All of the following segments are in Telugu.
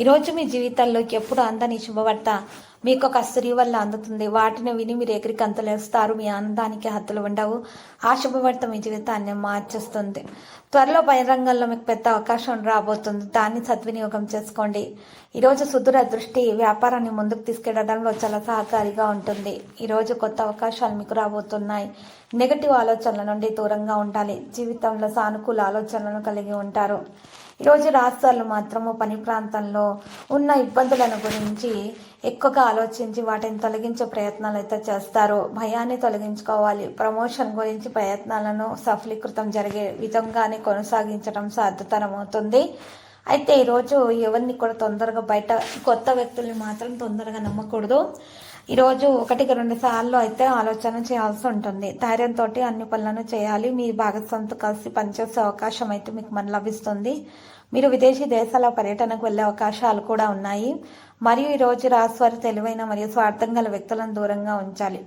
ఈరోజు మీ జీవితాల్లోకి ఎప్పుడు అందని శుభవార్త మీకు ఒక స్త్రీ వల్ల అందుతుంది. వాటిని విని మీరు ఎగిరికి అంతలేస్తారు మీ ఆనందానికి హద్దులు ఉండవు. ఆ శుభవార్త మీ జీవితాన్ని మార్చేస్తుంది. త్వరలో బహిరంగంలో మీకు పెద్ద అవకాశం రాబోతుంది. దాన్ని సద్వినియోగం చేసుకోండి. ఈరోజు సుదూర దృష్టి వ్యాపారాన్ని ముందుకు తీసుకెళ్ళడంలో చాలా సహకారిగా ఉంటుంది. ఈరోజు కొత్త అవకాశాలు మీకు రాబోతున్నాయి. నెగటివ్ ఆలోచనల నుండి దూరంగా ఉండాలి. జీవితంలో సానుకూల ఆలోచనలను కలిగి ఉంటారు. ఈరోజు రాష్ట్రాలు మాత్రము పని ప్రాంతంలో ఉన్న ఇబ్బందులను గురించి ఎక్కువగా ఆలోచించి వాటిని తొలగించే ప్రయత్నాలు అయితే చేస్తారు. భయాన్ని తొలగించుకోవాలి. ప్రమోషన్ గురించి ప్రయత్నాలను సఫలీకృతం జరిగే విధంగానే కొనసాగించడం సాధ్యతరం అవుతుంది అయితే ఈరోజు ఎవరిని కూడా తొందరగా బయట కొత్త వ్యక్తుల్ని మాత్రం తొందరగా నమ్మకూడదు. ఈరోజు ఒకటికి రెండు సార్లు అయితే ఆలోచన చేయాల్సి ఉంటుంది. ధైర్యంతో అన్ని పనులను చేయాలి. మీ భాగస్వామితో కలిసి పనిచేసే అవకాశం అయితే మీకు మన లభిస్తుంది. మీరు విదేశీ దేశాల పర్యటనకు వెళ్ళే అవకాశాలు కూడా ఉన్నాయి. మరియు ఈరోజు రాశివారి తెలివైన మరియు స్వార్థం గల వ్యక్తులను దూరంగా ఉంచాలి.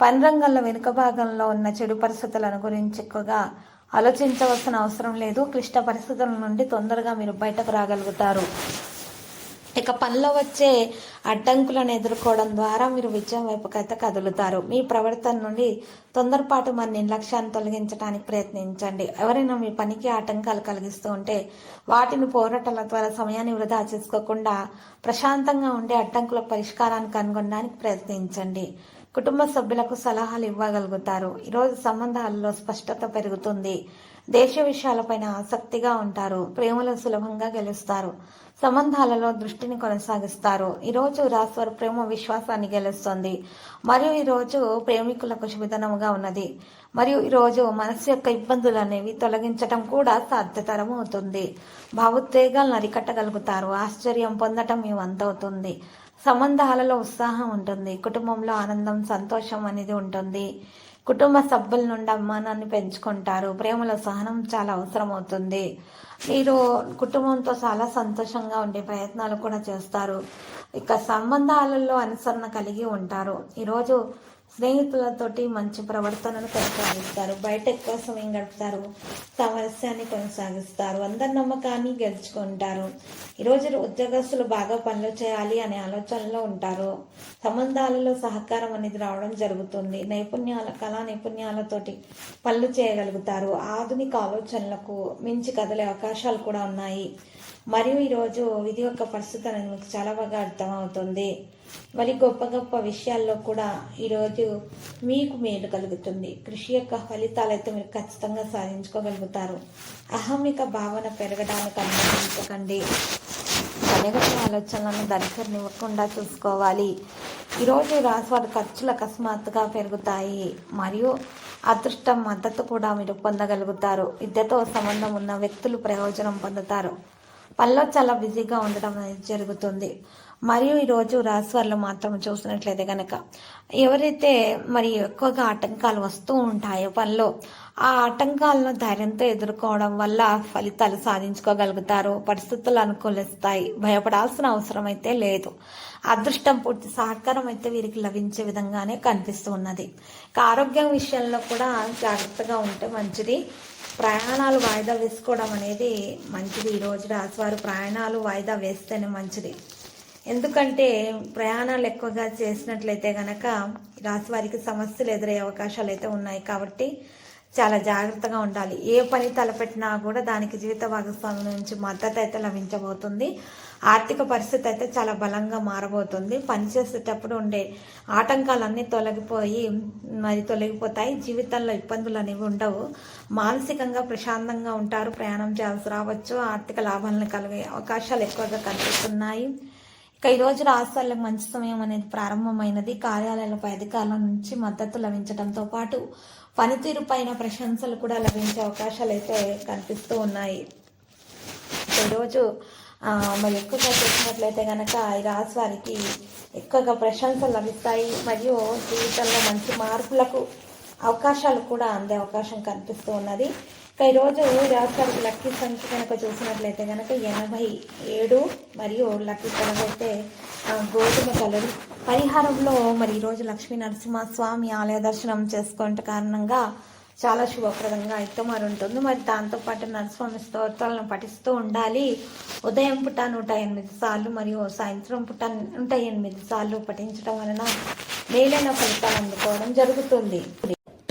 పని రంగంలో వెనుక భాగంలో ఉన్న చెడు పరిస్థితులను గురించి ఎక్కువగా ఆలోచించవలసిన అవసరం లేదు. క్లిష్ట పరిస్థితుల నుండి తొందరగా మీరు బయటకు రాగలుగుతారు. ఇక పనిలో వచ్చే అడ్డంకులను ఎదుర్కోవడం ద్వారా మీరు విజయం వైపుకైతే కదులుతారు. మీ ప్రవర్తన నుండి తొందరపాటు మన నిర్లక్ష్యాన్ని తొలగించడానికి ప్రయత్నించండి. ఎవరైనా మీ పనికి ఆటంకాలు కలిగిస్తూ ఉంటే వాటిని పోరాటాల ద్వారా సమయాన్ని వృధా చేసుకోకుండా ప్రశాంతంగా ఉండే అడ్డంకుల పరిష్కారాన్ని కనుగొనడానికి ప్రయత్నించండి. కుటుంబ సభ్యులకు సలహాలు ఇవ్వగలుగుతారు. ఈరోజు సంబంధాలలో స్పష్టత పెరుగుతుంది. దేశ విషయాలపైన ఆసక్తిగా ఉంటారు. ప్రేమలో సులభంగా గెలుస్తారు. సంబంధాలలో దృష్టిని కొనసాగిస్తారు. ఈరోజు రాశివారి ప్రేమ విశ్వాసాన్ని గెలుస్తుంది. మరియు ఈరోజు ప్రేమికులకు శుభదనముగా ఉన్నది. మరియు ఈరోజు మనసు యొక్క ఇబ్బందులు అనేవి తొలగించడం కూడా సాధ్యతరం అవుతుంది భావోద్వేగాలను అరికట్టగలుగుతారు ఆశ్చర్యం పొందటం మీ వంతవుతుంది. సంబంధాలలో ఉత్సాహం ఉంటుంది. కుటుంబంలో ఆనందం సంతోషం అనేది ఉంటుంది. కుటుంబ సభ్యుల నుండి అమ్మానాన్ని పెంచుకుంటారు. ప్రేమలో సహనం చాలా అవసరం అవుతుంది. మీరు కుటుంబంతో చాలా సంతోషంగా ఉండే ప్రయత్నాలు కూడా చేస్తారు. ఇక సంబంధాలలో అనుసరణ కలిగి ఉంటారు. ఈరోజు స్నేహితులతోటి మంచి ప్రవర్తనను కొనసాగిస్తారు. బయట ఎక్కువ సమయం గడుపుతారు. సామరస్యాన్ని కొనసాగిస్తారు. అందరి నమ్మకాన్ని గెలుచుకుంటారు. ఈరోజు ఉద్యోగస్తులు బాగా పనులు చేయాలి అనే ఆలోచనలో ఉంటారు. సంబంధాలలో సహకారం అనేది రావడం జరుగుతుంది. నైపుణ్యాల కళా నైపుణ్యాలతోటి పనులు చేయగలుగుతారు. ఆధునిక ఆలోచనలకు మించి కదిలే అవకాశాలు కూడా ఉన్నాయి. మరియు ఈరోజు ఇది యొక్క పరిస్థితి అనేది మీకు చాలా బాగా అర్థమవుతుంది. మరి గొప్ప గొప్ప విషయాల్లో కూడా ఈరోజు మీకు మేలు కలుగుతుంది. కృషి యొక్క ఫలితాలు అయితే మీరు ఖచ్చితంగా సాధించుకోగలుగుతారు. అహమిక భావన పెరగడానికి అనుమతించకండి. నెగటివ్ ఆలోచనలను దరికరనివ్వకుండా చూసుకోవాలి. ఈరోజు రాశివారి ఖర్చులు అకస్మాత్తుగా పెరుగుతాయి. మరియు అదృష్టం మద్దతు కూడా మీరు పొందగలుగుతారు. విద్యతో సంబంధం ఉన్న వ్యక్తులు ప్రయోజనం పొందుతారు. పనిలో చాలా బిజీగా ఉండడం అనేది జరుగుతుంది. మరియు ఈరోజు రాశివారిలో మాత్రం చూసినట్లయితే కనుక ఎవరైతే మరి ఎక్కువగా ఆటంకాలు వస్తూ ఉంటాయో పనిలో ఆ ఆటంకాలను ధైర్యంతో ఎదుర్కోవడం వల్ల ఫలితాలు సాధించుకోగలుగుతారు. పరిస్థితులు అనుకూలిస్తాయి. భయపడాల్సిన అవసరం అయితే లేదు. అదృష్టం పూర్తి సహకారం అయితే వీరికి లభించే విధంగానే కనిపిస్తూ ఉన్నది. ఆరోగ్యం విషయంలో కూడా జాగ్రత్తగా ఉంటే మంచిది. ప్రయాణాలు వాయిదా వేసుకోవడం అనేది మంచిది. ఈరోజు రాశివారు ప్రయాణాలు వాయిదా వేస్తేనే మంచిది. ఎందుకంటే ప్రయాణాలు ఎక్కువగా చేసినట్లయితే కనుక రాశివారికి సమస్యలు ఎదురయ్యే అవకాశాలు అయితే ఉన్నాయి కాబట్టి చాలా జాగ్రత్తగా ఉండాలి. ఏ పని తలపెట్టినా కూడా దానికి జీవిత భాగస్వామి నుంచి మద్దతు అయితే లభించబోతుంది. ఆర్థిక పరిస్థితి అయితే చాలా బలంగా మారబోతుంది. పనిచేసేటప్పుడు ఉండే ఆటంకాలన్నీ తొలగిపోయి మరి తొలగిపోతాయి. జీవితంలో ఇబ్బందులు అనేవి ఉండవు. మానసికంగా ప్రశాంతంగా ఉంటారు. ప్రయాణం చేయాల్సి రావచ్చు. ఆర్థిక లాభాలను కలిగే అవకాశాలు ఎక్కువగా కనిపిస్తున్నాయి. ఇక ఈరోజు రాష్ట్రాలకు మంచి సమయం అనేది ప్రారంభమైనది. కార్యాలయాలపై అధికారుల నుంచి మద్దతు లభించడంతో పాటు పనితీరు పైన ప్రశంసలు కూడా లభించే అవకాశాలు అయితే కనిపిస్తూ ఉన్నాయి. ఈరోజు మరి ఎక్కువగా చూసినట్లయితే కనుక ఈ రాశి వారికి ఎక్కువగా ప్రశంసలు లభిస్తాయి. మరియు జీవితంలో మంచి మార్పులకు అవకాశాలు కూడా అందే అవకాశం కనిపిస్తూ ఉన్నది. ఇక ఈరోజు రాష్ట్రాలకు లక్కీ సంఖ్య కనుక చూసినట్లయితే కనుక ఎనభై ఏడు మరియు లక్కీ కలర్ అయితే గోధుమ కలరు. పరిహారంలో మరి ఈరోజు లక్ష్మీ నరసింహస్వామి ఆలయ దర్శనం చేసుకుంటే కారణంగా చాలా శుభప్రదంగా అయితే మరి ఉంటుంది మరి దాంతోపాటు నరస్వామి స్తోత్రాలను పఠిస్తూ ఉండాలి. ఉదయం పుట్ట నూట ఎనిమిది సార్లు మరియు సాయంత్రం పుట్ట నూట ఎనిమిది సార్లు పఠించడం వలన మేలైన ఫలితాలు అందుకోవడం జరుగుతుంది.